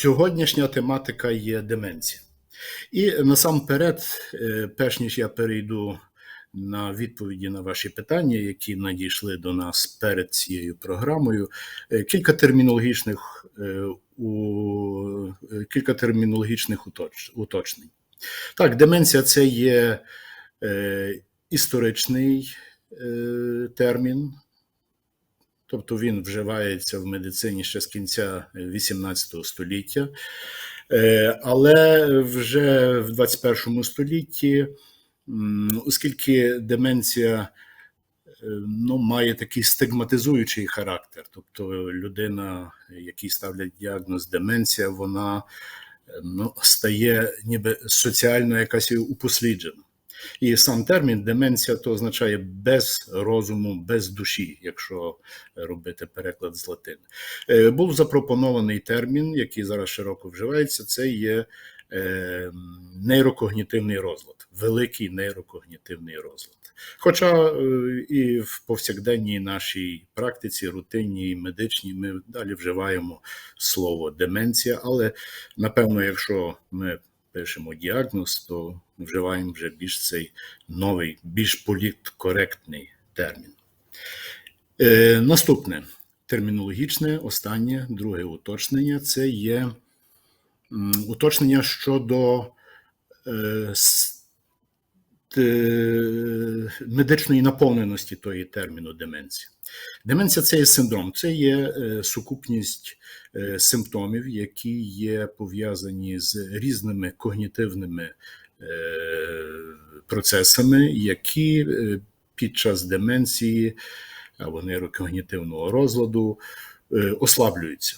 Сьогоднішня тематика є деменція. І насамперед, е, перш ніж я перейду на відповіді на ваші питання, які надійшли до нас перед цією програмою, е, кілька термінологічних е, у кілька термінологічних уточ- уточнень. Так, деменція це є історичний термін, тобто він вживається в медицині ще з кінця 18 століття. Е, Але вже в 21 столітті, оскільки деменція е, ну, має такий стигматизуючий характер, тобто людина, якій ставлять діагноз деменція, вона е, ну, стає ніби соціально якась упосліджена. І сам термін деменція то означає без розуму, без душі, якщо робити переклад з латини. Е, Був запропонований термін, який зараз широко вживається. Це є е, нейрокогнітивний розлад, великий нейрокогнітивний розлад. Хоча е, і в повсякденній нашій практиці, рутинній, медичній, ми далі вживаємо слово деменція, але напевно, якщо ми пишемо діагноз, то вживаємо вже більш цей новий, більш політкоректний термін. Е, наступне термінологічне, останнє, друге уточнення це є уточнення щодо е, те- медичної наповненості тої терміну деменція. Деменція це є синдром, це є е, сукупність е, симптомів, які є пов'язані з різними когнітивними е, процесами, які е, під час деменції або нейрокогнітивного розладу е, ослаблюються.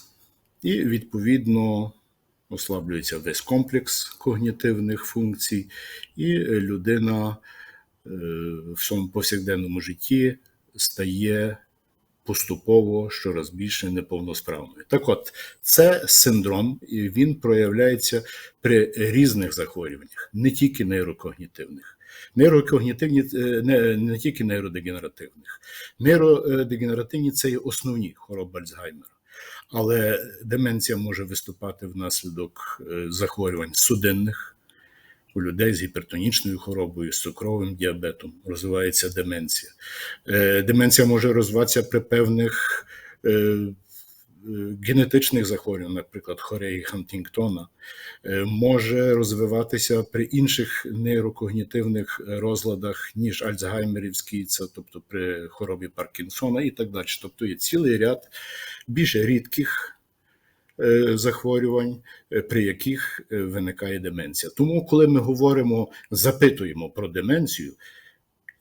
І відповідно ослаблюється весь комплекс когнітивних функцій, і е, людина е, в своєму повсякденному житті стає поступово щораз більше неповносправною. Так от, це синдром, і він проявляється при різних захворюваннях, не тільки нейрокогнітивних. Нейрокогнітивні е, не, не тільки нейродегенеративних. Нейродегенеративні це є основні хвороби Альцгеймера. Але деменція може виступати внаслідок е, захворювань судинних у людей з гіпертонічною хворобою, з цукровим діабетом розвивається деменція. Е, Деменція може розвиватися при певних е, е, генетичних захворюваннях, наприклад, хореї Хантінгтона, може розвиватися при інших нейрокогнітивних розладах, ніж Альцгеймерівський, це тобто при хворобі Паркінсона і так далі. Тобто є цілий ряд більш рідких захворювань, е, при яких е, виникає деменція. Тому, коли ми говоримо, запитуємо про деменцію,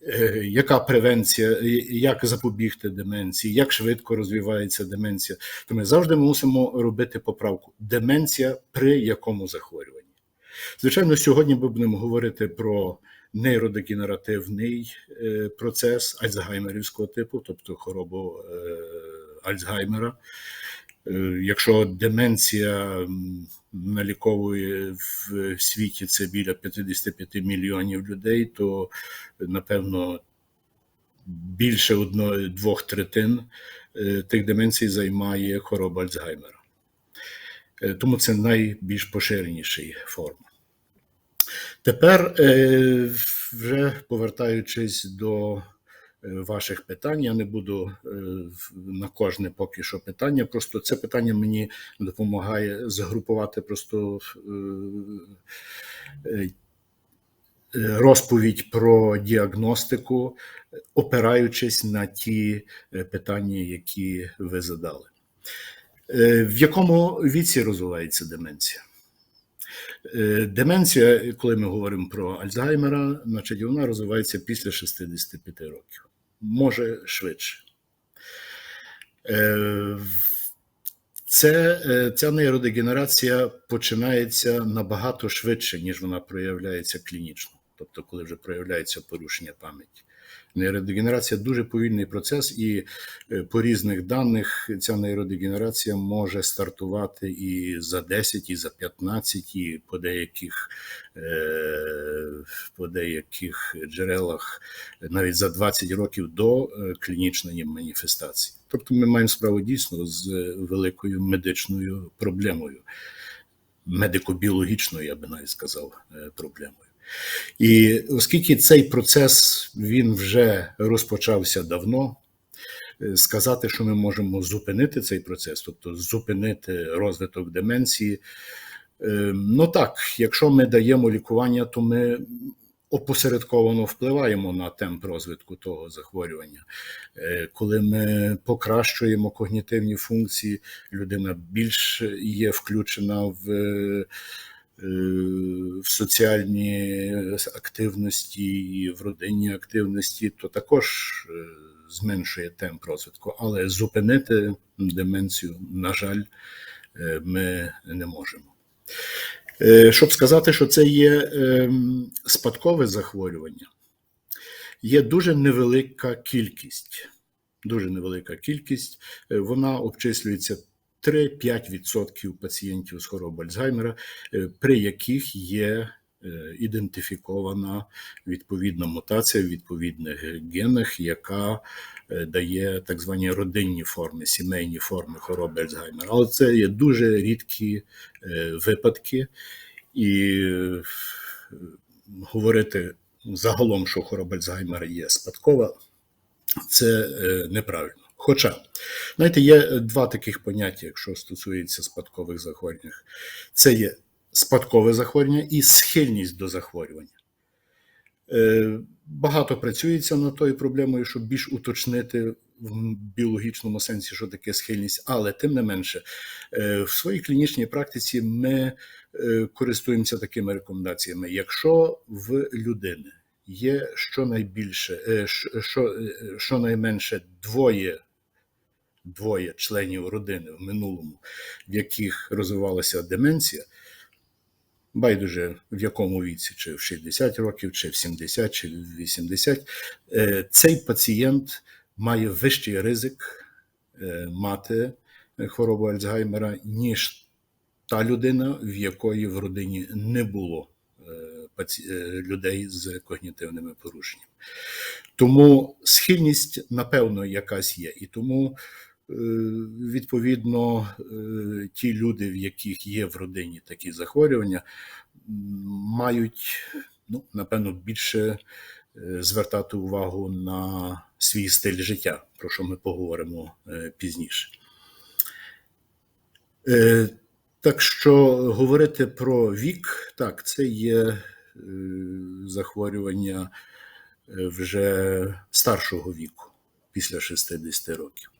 е, яка превенція, е, як запобігти деменції, як швидко розвивається деменція, то ми завжди мусимо робити поправку. Деменція при якому захворюванні? Звичайно, сьогодні ми будемо говорити про нейродегенеративний е, процес Альцгеймерівського типу, тобто хворобу е, Альцгеймера. Е, Якщо деменція наліковує в світі це біля 55 мільйонів людей, то напевно більше двох третин е, тих деменцій займає хвороба Альцгеймера. Е, Тому це найбільш поширеніший форма. Тепер, е, вже повертаючись до е, ваших питань, я не буду е, на кожне поки що питання. Просто це питання мені допомагає загрупувати просто е, е, розповідь про діагностику, опираючись на ті е, питання, які ви задали. Е, В якому віці розвивається деменція? Е, Деменція, коли ми говоримо про Альцгеймера, значить вона розвивається після 65 років, може швидше. Е, Це, е, ця нейродегенерація починається набагато швидше, ніж вона проявляється клінічно, тобто, коли вже проявляється порушення пам'яті. Нейродегенерація дуже повільний процес, і е, по різних даних ця нейродегенерація може стартувати і за 10, і за 15, і по деяких, е, по деяких джерелах навіть за 20 років до е, клінічної маніфестації. Тобто ми маємо справу дійсно з великою медичною проблемою, медико-біологічною, я би навіть сказав, проблемою. І оскільки цей процес він вже розпочався давно, е, сказати, що ми можемо зупинити цей процес, тобто зупинити розвиток деменції. е, Ну так, якщо ми даємо лікування, то ми опосередковано впливаємо на темп розвитку того захворювання. Е, Коли ми покращуємо когнітивні функції, людина більш є включена в е, в соціальні активності в родинній активності, то також е, зменшує темп розвитку. Але зупинити деменцію, на жаль, е, ми не можемо. Е, Щоб сказати, що це є спадкове захворювання, є дуже невелика кількість. Дуже невелика кількість. Е, Вона обчислюється 3-5% пацієнтів з хворобою Альцгеймера, е, при яких є е, ідентифікована відповідна мутація в відповідних генах, яка е, дає так звані родинні форми, сімейні форми хвороби Альцгеймера. Але це є дуже рідкі випадки, і говорити загалом, що хвороба Альцгеймера є спадкова, це неправильно. Хоча, знаєте, є два таких поняття, якщо стосується спадкових захворювань. Це є спадкове захворювання і схильність до захворювання. Е, Багато працюється над тою проблемою, щоб більш уточнити в біологічному сенсі, що таке схильність, але тим не менше, е, в своїй клінічній практиці ми е, користуємося такими рекомендаціями. Якщо в людини є щонайбільше, е, що, е, щонайменше двоє двоє членів родини в минулому, в яких розвивалася деменція, байдуже в якому віці, чи в 60 років, чи в 70, чи в 80, е, цей пацієнт має вищий ризик е, мати хворобу Альцгеймера, ніж та людина, в якої в родині не було е, е, людей з когнітивними порушеннями. Тому схильність, напевно, якась є. І тому, е, відповідно, е, ті люди, в яких є в родині такі захворювання, мають, ну, напевно, більше е, звертати увагу на свій стиль життя, про що ми поговоримо е, пізніше. Е, Так що говорити про вік, так, це є е, захворювання е, вже старшого віку, після 60 років.